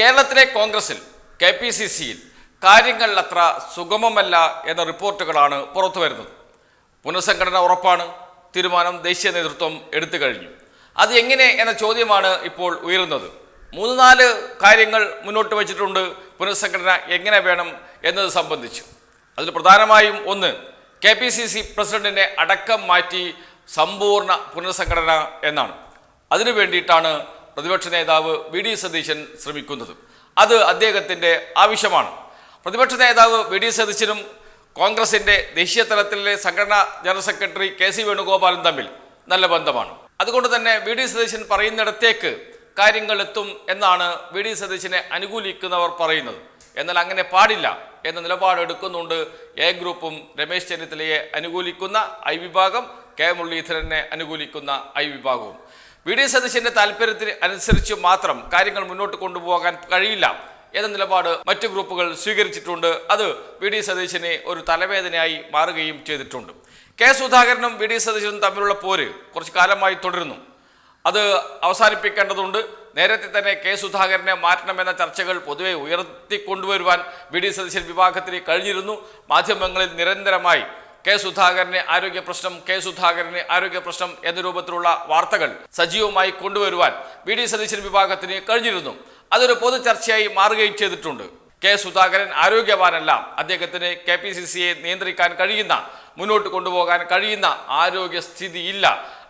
കേരളത്തിലെ കോൺഗ്രസിൽ K P C സിയിൽ കാര്യങ്ങൾ അത്ര സുഗമമല്ല എന്ന റിപ്പോർട്ടുകളാണ് പുറത്തു വരുന്നത്. പുനഃസംഘടന ഉറപ്പാണ്. തീരുമാനം ദേശീയ നേതൃത്വം എടുത്തു കഴിഞ്ഞു. അത് എങ്ങനെ എന്ന ചോദ്യമാണ് ഇപ്പോൾ ഉയരുന്നത്. മൂന്ന് നാല് കാര്യങ്ങൾ മുന്നോട്ട് വച്ചിട്ടുണ്ട്. പുനഃസംഘടന എങ്ങനെ വേണം എന്നത് സംബന്ധിച്ചു. അതിൽ പ്രധാനമായും ഒന്ന് കെ പി സി സി പ്രസിഡന്റിനെ അടക്കം മാറ്റി സമ്പൂർണ പുനഃസംഘടന എന്നാണ്. അതിനു വേണ്ടിയിട്ടാണ് പ്രതിപക്ഷ നേതാവ് വി ഡി സതീശൻ ശ്രമിക്കുന്നത്. അത് അദ്ദേഹത്തിന്റെ ആവശ്യമാണ്. പ്രതിപക്ഷ നേതാവ് വി ഡി സതീശനും കോൺഗ്രസിന്റെ ദേശീയ തലത്തിലെ സംഘടനാ ജനറൽ സെക്രട്ടറി കെ സി വേണുഗോപാലും തമ്മിൽ നല്ല ബന്ധമാണ്. അതുകൊണ്ട് തന്നെ വി ഡി സതീശൻ പറയുന്നിടത്തേക്ക് കാര്യങ്ങൾ എത്തും എന്നാണ് വി ഡി സതീശനെ അനുകൂലിക്കുന്നവർ പറയുന്നത്. എന്നാൽ അങ്ങനെ പാടില്ല എന്ന നിലപാടെടുക്കുന്നുണ്ട് എ ഗ്രൂപ്പും രമേശ് ചെന്നിത്തലയെ അനുകൂലിക്കുന്ന ഐ വിഭാഗം കെ മുരളീധരനെ അനുകൂലിക്കുന്ന ഐ വിഭാഗവും. വി ഡി സതീശന്റെ താല്പര്യത്തിന് അനുസരിച്ച് മാത്രം കാര്യങ്ങൾ മുന്നോട്ട് കൊണ്ടുപോകാൻ കഴിയില്ല എന്ന നിലപാട് മറ്റു ഗ്രൂപ്പുകൾ സ്വീകരിച്ചിട്ടുണ്ട്. അത് വി ഡി സതീശനെ ഒരു തലവേദനയായി മാറുകയും ചെയ്തിട്ടുണ്ട്. കെ സുധാകരനും വി ഡി സതീശനും തമ്മിലുള്ള പോര് കുറച്ചു കാലമായി തുടരുന്നു. അത് അവസാനിപ്പിക്കേണ്ടതുണ്ട്. നേരത്തെ തന്നെ കെ സുധാകരനെ മാറ്റണമെന്ന ചർച്ചകൾ പൊതുവെ ഉയർത്തിക്കൊണ്ടുവരുവാൻ വി ഡി സതീശൻ വിഭാഗത്തിന് കഴിഞ്ഞിരുന്നു. മാധ്യമങ്ങളിൽ നിരന്തരമായി കെ സുധാകരന് ആരോഗ്യ പ്രശ്നം കെ സുധാകരന് ആരോഗ്യ പ്രശ്നം എന്ന രൂപത്തിലുള്ള വാർത്തകൾ സജീവമായി കൊണ്ടുവരുവാൻ വി ഡി സതീശൻ വിഭാഗത്തിന് കഴിഞ്ഞിരുന്നു. അതൊരു പൊതു ചർച്ചയായി മാറുകയും ചെയ്തിട്ടുണ്ട്. കെ സുധാകരൻ ആരോഗ്യവാനല്ല. അദ്ദേഹത്തിന് കെ പി സി സിയെ നിയന്ത്രിക്കാൻ കഴിയുന്ന മുന്നോട്ട് കൊണ്ടുപോകാൻ കഴിയുന്ന ആരോഗ്യസ്ഥിതിയില്ല.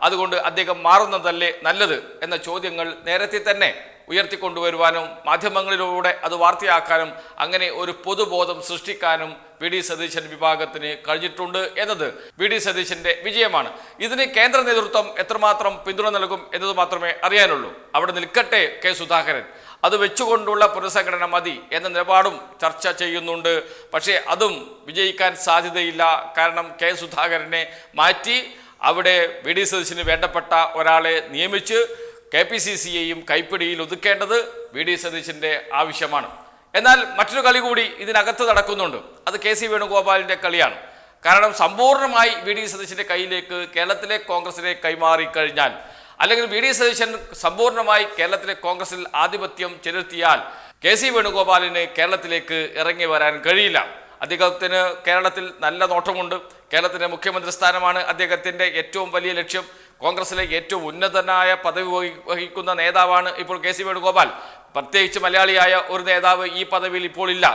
അതുകൊണ്ട് അദ്ദേഹം മാറുന്നതല്ലേ നല്ലത് എന്ന ചോദ്യങ്ങൾ നേരത്തെ തന്നെ ഉയർത്തിക്കൊണ്ടുവരുവാനും മാധ്യമങ്ങളിലൂടെ അത് വാർത്തയാക്കാനും അങ്ങനെ ഒരു പൊതുബോധം സൃഷ്ടിക്കാനും വി ഡി സതീശൻ വിഭാഗത്തിന് കഴിഞ്ഞിട്ടുണ്ട് എന്നത് വി ഡി സതീശന്റെ വിജയമാണ്. ഇതിന് കേന്ദ്ര നേതൃത്വം എത്രമാത്രം പിന്തുണ നൽകും എന്നത് മാത്രമേ അറിയാനുള്ളൂ. അവിടെ നിൽക്കട്ടെ കെ സുധാകരൻ. അത് വെച്ചുകൊണ്ടുള്ള പുനഃസംഘടന മതി എന്ന നിലപാടും ചർച്ച ചെയ്യുന്നുണ്ട്. പക്ഷേ അതും വിജയിക്കാൻ സാധ്യതയില്ല. കാരണം കെ സുധാകരനെ മാറ്റി അവിടെ വി ഡി സതീശന് വേണ്ടപ്പെട്ട ഒരാളെ നിയമിച്ച് കെ പി സി സിയെയും കൈപ്പിടിയിൽ ഒതുക്കേണ്ടത് വി ഡി സതീശന്റെ ആവശ്യമാണ്. എന്നാൽ മറ്റൊരു കളി കൂടി ഇതിനകത്ത് നടക്കുന്നുണ്ട്. അത് കെ സി വേണുഗോപാലിന്റെ കളിയാണ്. കാരണം സമ്പൂർണമായി വി ഡി സതീശന്റെ കയ്യിലേക്ക് കേരളത്തിലെ കോൺഗ്രസിനെ കൈമാറി കഴിഞ്ഞാൽ അല്ലെങ്കിൽ വി ഡി സതീശൻ സമ്പൂർണമായി കേരളത്തിലെ കോൺഗ്രസിൽ ആധിപത്യം ചെലുത്തിയാൽ കെ സി വേണുഗോപാലിന് കേരളത്തിലേക്ക് ഇറങ്ങി വരാൻ കഴിയില്ല. അദ്ദേഹത്തിന് കേരളത്തിൽ നല്ല നോട്ടമുണ്ട്. കേരളത്തിന്റെ മുഖ്യമന്ത്രി സ്ഥാനമാണ് അദ്ദേഹത്തിന്റെ ഏറ്റവും വലിയ ലക്ഷ്യം. കോൺഗ്രസിലെ ഏറ്റവും ഉന്നതനായ പദവി വഹിക്കുന്ന നേതാവാണ് ഇപ്പോൾ കെ സി വേണുഗോപാൽ. പ്രത്യേകിച്ച് മലയാളിയായ ഒരു നേതാവ് ഈ പദവിയിൽ ഇപ്പോൾ ഇല്ല.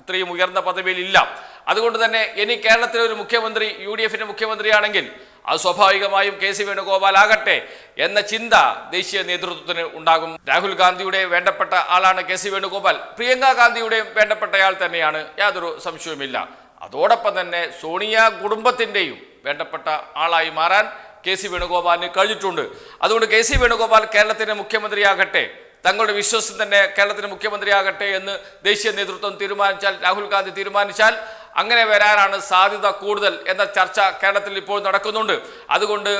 ഇത്രയും ഉയർന്ന പദവിയിൽ ഇല്ല. അതുകൊണ്ട് തന്നെ ഇനി കേരളത്തിലെ ഒരു മുഖ്യമന്ത്രി യു ഡി എഫിന്റെ മുഖ്യമന്ത്രിയാണെങ്കിൽ അത് സ്വാഭാവികമായും കെ സി വേണുഗോപാൽ ആകട്ടെ എന്ന ചിന്ത ദേശീയ നേതൃത്വത്തിന് ഉണ്ടാകും. രാഹുൽ ഗാന്ധിയുടെ വേണ്ടപ്പെട്ട ആളാണ് കെ സി വേണുഗോപാൽ. പ്രിയങ്ക ഗാന്ധിയുടെയും വേണ്ടപ്പെട്ടയാൾ തന്നെയാണ്. യാതൊരു സംശയവുമില്ല. അതോടൊപ്പം തന്നെ സോണിയ കുടുംബത്തിന്റെയും വേണ്ടപ്പെട്ട ആളായി മാറാൻ കെ സി വേണുഗോപാലിന് കഴിഞ്ഞിട്ടുണ്ട്. അതുകൊണ്ട് കെ സി വേണുഗോപാൽ കേരളത്തിന്റെ മുഖ്യമന്ത്രിയാകട്ടെ. തങ്ങളുടെ വിശ്വാസം തന്നെ കേരളത്തിന് മുഖ്യമന്ത്രിയാകട്ടെ എന്ന് ദേശീയ നേതൃത്വം തീരുമാനിച്ചാൽ രാഹുൽ ഗാന്ധി തീരുമാനിച്ചാൽ അങ്ങനെ വരാനാണ് സാധ്യത കൂടുതൽ എന്ന ചർച്ച കേരളത്തിൽ ഇപ്പോൾ നടക്കുന്നുണ്ട്. അതുകൊണ്ട്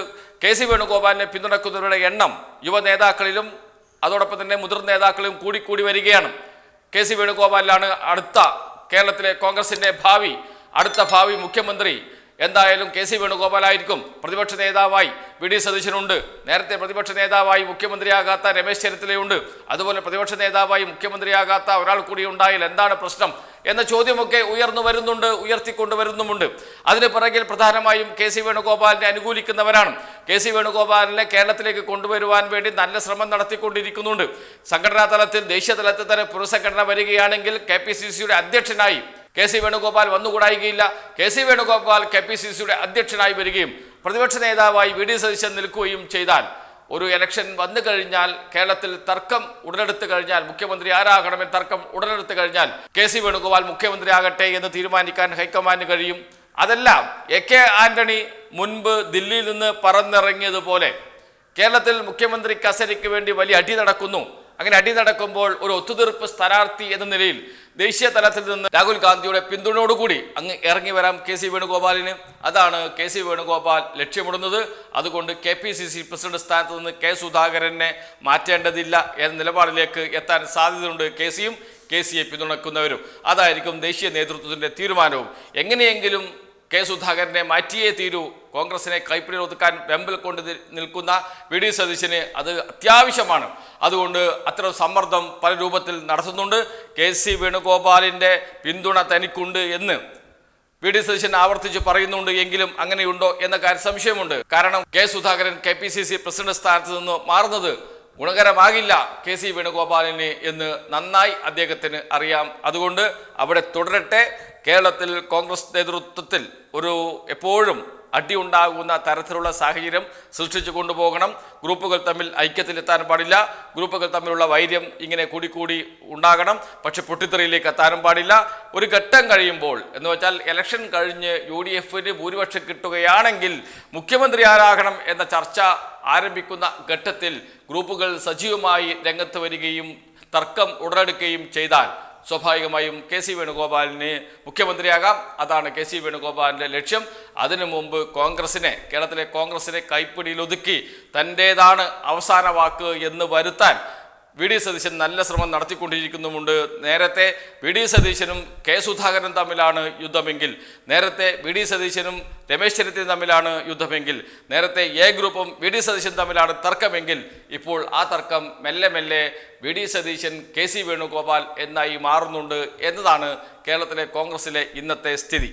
കെ സി വേണുഗോപാലിനെ പിന്തുണക്കുന്നവരുടെ എണ്ണം യുവ നേതാക്കളിലും അതോടൊപ്പം തന്നെ മുതിർന്ന നേതാക്കളിലും കൂടിക്കൂടി വരികയാണ്. കെ സി വേണുഗോപാലിലാണ് അടുത്ത കേരളത്തിലെ കോൺഗ്രസിന്റെ ഭാവി അടുത്ത ഭാവി മുഖ്യമന്ത്രി എന്തായാലും കെ സി വേണുഗോപാലായിരിക്കും. പ്രതിപക്ഷ നേതാവായി വി ഡി സതീശനുണ്ട്. നേരത്തെ പ്രതിപക്ഷ നേതാവായി മുഖ്യമന്ത്രിയാകാത്ത രമേശ് ചെന്നിത്തലയുണ്ട്. അതുപോലെ പ്രതിപക്ഷ നേതാവായി മുഖ്യമന്ത്രിയാകാത്ത ഒരാൾ കൂടി ഉണ്ടായാൽ എന്താണ് പ്രശ്നം? എന്ന ചോദ്യമൊക്കെ ഉയർന്നു വരുന്നുണ്ട് ഉയർത്തിക്കൊണ്ട് വരുന്നുമുണ്ട്. അതിന് പിറകിൽ പ്രധാനമായും കെ സി വേണുഗോപാലിനെ അനുകൂലിക്കുന്നവരാണ്. കെ സി വേണുഗോപാലിനെ കേരളത്തിലേക്ക് കൊണ്ടുവരുവാൻ വേണ്ടി നല്ല ശ്രമം നടത്തിക്കൊണ്ടിരിക്കുന്നുണ്ട്. സംഘടനാ തലത്തിൽ ദേശീയ തലത്തിൽ തന്നെ പുനഃസംഘടന വരികയാണെങ്കിൽ കെ പി സി സിയുടെ അധ്യക്ഷനായി K C Venugopal വന്നുകൂടായികയില്ല. K C Venugopal K P C സിയുടെ അധ്യക്ഷനായി വരികയും പ്രതിപക്ഷ നേതാവായി വി ഡി സതീശൻ നിൽക്കുകയും ചെയ്താൽ ഒരു ഇലക്ഷൻ വന്നു കഴിഞ്ഞാൽ കേരളത്തിൽ തർക്കം ഉടലെടുത്തു കഴിഞ്ഞാൽ മുഖ്യമന്ത്രി ആരാകണമെന്ന് തർക്കം ഉടലെടുത്തു കഴിഞ്ഞാൽ കെ സി വേണുഗോപാൽ മുഖ്യമന്ത്രി ആകട്ടെ എന്ന് തീരുമാനിക്കാൻ ഹൈക്കമാൻഡിന് കഴിയും. അതെല്ലാം എ കെ ആന്റണി മുൻപ് ദില്ലിയിൽ നിന്ന് പറന്നിറങ്ങിയതുപോലെ കേരളത്തിൽ മുഖ്യമന്ത്രി കസരിക്ക് വേണ്ടി വലിയ അടി നടക്കുന്നു. അങ്ങനെ അടി നടക്കുമ്പോൾ ഒരു ഒത്തുതീർപ്പ് സ്ഥാനാർത്ഥി എന്ന നിലയിൽ ദേശീയ തലത്തിൽ നിന്ന് രാഹുൽ ഗാന്ധിയുടെ പിന്തുണയോടുകൂടി അങ്ങ് ഇറങ്ങി വരാം കെ സി വേണുഗോപാലിന്. അതാണ് കെ സി വേണുഗോപാൽ ലക്ഷ്യമിടുന്നത്. അതുകൊണ്ട് K P C C president സ്ഥാനത്ത് നിന്ന് കെ സുധാകരനെ മാറ്റേണ്ടതില്ല എന്ന നിലപാടിലേക്ക് എത്താൻ സാധ്യതയുണ്ട് കെ സിയും. കെ സിയെ പിന്തുണക്കുന്നവരും. അതായിരിക്കും ദേശീയ നേതൃത്വത്തിന്റെ തീരുമാനവും. എങ്ങനെയെങ്കിലും കെ സുധാകരനെ മാറ്റിയേ തീരൂ. കോൺഗ്രസിനെ കൈപ്പിടിയിൽ ഒതുക്കാൻ വെമ്പിൽ കൊണ്ട് നിൽക്കുന്ന വി ഡി സതീശന് അത് അത്യാവശ്യമാണ്. അതുകൊണ്ട് അത്തരം സമ്മർദ്ദം പല രൂപത്തിൽ നടത്തുന്നുണ്ട്. കെ സി വേണുഗോപാലിന്റെ പിന്തുണ തനിക്കുണ്ട് എന്ന് വി ഡി സതീശൻ ആവർത്തിച്ച് പറയുന്നുണ്ട് എങ്കിലും അങ്ങനെയുണ്ടോ എന്ന കാര്യം സംശയമുണ്ട്. കാരണം K Sudhakaran K P C C president സ്ഥാനത്ത് നിന്ന് മാറുന്നത് ഗുണകരമാകില്ല കെ സി വേണുഗോപാലിന് എന്ന് നന്നായി അദ്ദേഹത്തിന് അറിയാം. അതുകൊണ്ട് അവിടെ തുടരട്ടെ. കേരളത്തിൽ കോൺഗ്രസ് നേതൃത്വത്തിൽ ഒരു എപ്പോഴും അടി ഉണ്ടാകുന്ന തരത്തിലുള്ള സാഹചര്യം സൃഷ്ടിച്ചു കൊണ്ടുപോകണം. ഗ്രൂപ്പുകൾ തമ്മിൽ ഐക്യത്തിലെത്താൻ പാടില്ല. ഗ്രൂപ്പുകൾ തമ്മിലുള്ള വൈര്യം ഇങ്ങനെ കൂടിക്കൂടി ഉണ്ടാകണം. പക്ഷെ പൊട്ടിത്തെറിയിലേക്ക് എത്താനും പാടില്ല. ഒരു ഘട്ടം കഴിയുമ്പോൾ എന്ന് വെച്ചാൽ ഇലക്ഷൻ കഴിഞ്ഞ് യു ഡി എഫിന് ഭൂരിപക്ഷം കിട്ടുകയാണെങ്കിൽ മുഖ്യമന്ത്രി ആരാകണം എന്ന ചർച്ച ആരംഭിക്കുന്ന ഘട്ടത്തിൽ ഗ്രൂപ്പുകൾ സജീവമായി രംഗത്ത് വരികയും തർക്കം ഉടലെടുക്കുകയും ചെയ്താൽ സ്വാഭാവികമായും കെ സി വേണുഗോപാലിന് മുഖ്യമന്ത്രിയാകാം. അതാണ് കെ സി വേണുഗോപാലിന്റെ ലക്ഷ്യം. അതിനു മുമ്പ് കോൺഗ്രസിനെ കേരളത്തിലെ കോൺഗ്രസിനെ കൈപ്പിടിയിലൊതുക്കി തന്റേതാണ് അവസാന വാക്ക് എന്ന് വരുത്താൻ വി ഡി സതീശൻ നല്ല ശ്രമം നടത്തിക്കൊണ്ടിരിക്കുന്നുമുണ്ട്. നേരത്തെ വി ഡി സതീശനും കെ സുധാകരൻ തമ്മിലാണ് യുദ്ധമെങ്കിൽ നേരത്തെ വി ഡി സതീശനും രമേശ് ചെന്നിത്തലയും തമ്മിലാണ് യുദ്ധമെങ്കിൽ നേരത്തെ എ ഗ്രൂപ്പും വി ഡി സതീശൻ തമ്മിലാണ് തർക്കമെങ്കിൽ ഇപ്പോൾ ആ തർക്കം മെല്ലെ മെല്ലെ V D Satheesan K C Venugopal എന്നായി മാറുന്നുണ്ട് എന്നതാണ് കേരളത്തിലെ കോൺഗ്രസിലെ ഇന്നത്തെ സ്ഥിതി.